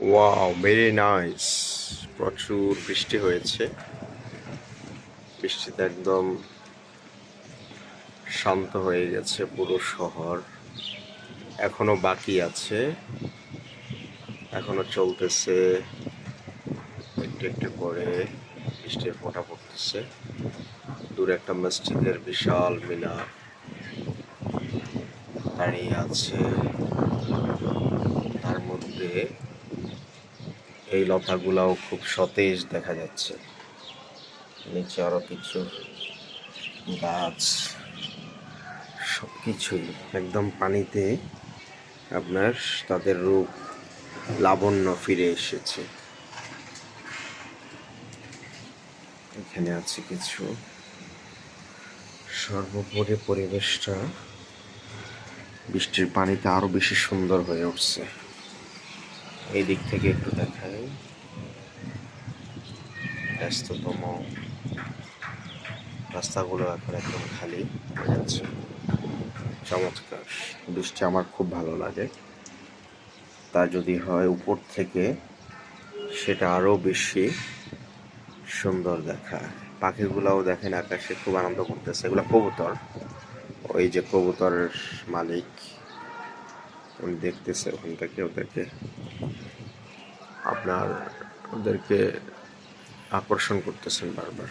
Wow very nice প্রচুর বৃষ্টি হয়েছে। বৃষ্টিতে একদম শান্ত হয়ে গেছে পুরো শহর। এখনও বাকি আছে। এখনও চলতেছে। একটু একটু করে বৃষ্টির ফোঁটা পড়তেছে। দূরে একটা মসজিদের বিশাল মিনার দাঁড়িয়ে আছে। তার মধ্যে এই লতাগুলাও খুব সতেজ দেখা যাচ্ছে। নিচে আরও কিছু গাছ সব কিছুই একদম পানিতে আপনার তাদের রূপ লাবণ্য ফিরে এসেছে। এখানে আছে কিছু। সর্বোপরি পরিবেশটা বৃষ্টির পানিতে আরও বেশি সুন্দর হয়ে উঠছে। এই দিক থেকে একটু দেখাই। ব্যস্ততম রাস্তাগুলো এখন একদম খালি হয়ে যাচ্ছে। চমৎকার। বৃষ্টি আমার খুব ভালো লাগে। তা যদি হয় উপর থেকে, সেটা আরও বেশি সুন্দর দেখায় পাখিগুলাও দেখেন, আকাশে খুব আনন্দ করতেছে। এগুলো কবুতর। ওই যে কবুতরের মালিক উনি দেখতেছে ওখান থেকে ওদেরকে আপনার ওদেরকে আকর্ষণ করতেছেন বারবার।